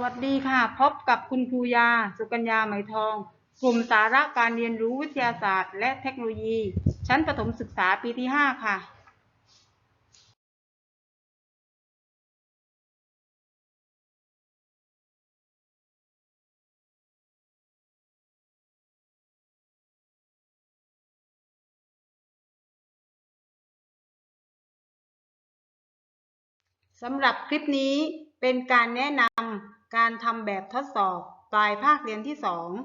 วัสดีค่ะ พบกับคุณครูยา สุกัญญาไหมทอง กลุ่มสาระการเรียนรู้วิทยาศาสตร์ และเทคโนโลยี ชั้นประถมศึกษาปีที่ 5 ค่ะ สำหรับคลิปนี้ เป็นการแนะนำการทำแบบทดสอบปลายภาคเรียนที่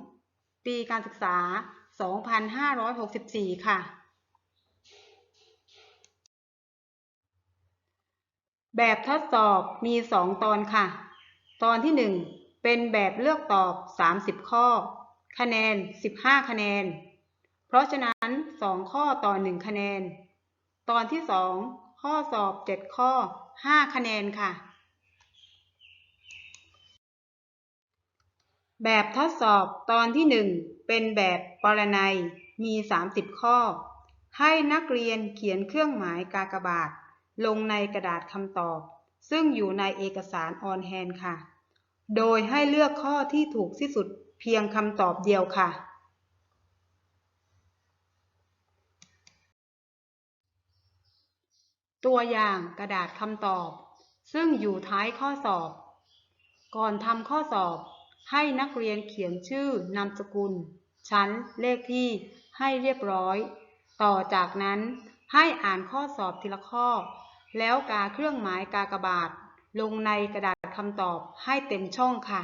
2 ปีการศึกษา 2564 ค่ะ แบบทดสอบมี 2 ตอนค่ะ ตอนที่ 1 เป็นแบบเลือกตอบ 30 ข้อ คะแนน 15 คะแนน เพราะฉะนั้น 2 ข้อต่อ 1 คะแนน ตอนที่ 2 ข้อสอบ 7 ข้อ 5 คะแนนค่ะ แบบทดสอบตอนที่ 1 เป็นแบบปรนัยมี 30 ข้อ ให้นักเรียนเขียนเครื่องหมายกากบาท ลงในกระดาษคำตอบ ซึ่งอยู่ในเอกสารออนแฮนค่ะ โดยให้เลือกข้อที่ถูกที่สุดเพียงคำตอบเดียวค่ะ ตัวอย่างกระดาษคำตอบ ซึ่งอยู่ท้ายข้อสอบ ก่อนทำข้อสอบ ให้นักเรียนเขียนชื่อนามสกุล ชั้นเลขที่ให้เรียบร้อย ต่อจากนั้นให้อ่านข้อสอบทีละข้อ แล้วกาเครื่องหมายกากบาท ลงในกระดาษคำตอบให้เต็มช่องค่ะ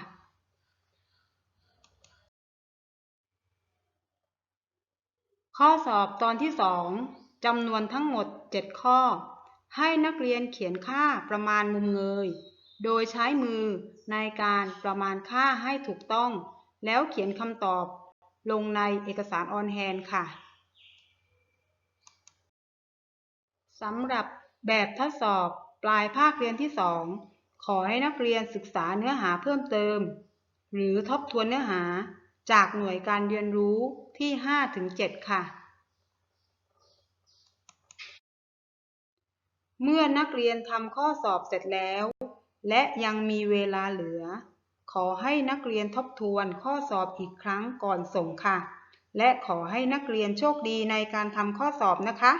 ข้อสอบตอนที่ 2จำนวนทั้งหมด 7 ข้อ ให้นักเรียนเขียนค่าประมาณมุมเงย โดยใช้มือในการประมาณค่าให้ถูกต้อง แล้วเขียนคำตอบลงในเอกสารออนแฮนค่ะสำหรับแบบทดสอบปลายภาคเรียนที่ 2 ขอให้นักเรียนศึกษาเนื้อหาเพิ่มเติม หรือทบทวนเนื้อหาจากหน่วยการเรียนรู้ที่ 5-7 ค่ะ เมื่อนักเรียนทำข้อสอบเสร็จแล้ว และยังมีเวลาเหลือ ขอให้นักเรียนทบทวนข้อสอบอีกครั้งก่อนส่งค่ะ และขอให้นักเรียนโชคดีในการทำข้อสอบนะคะ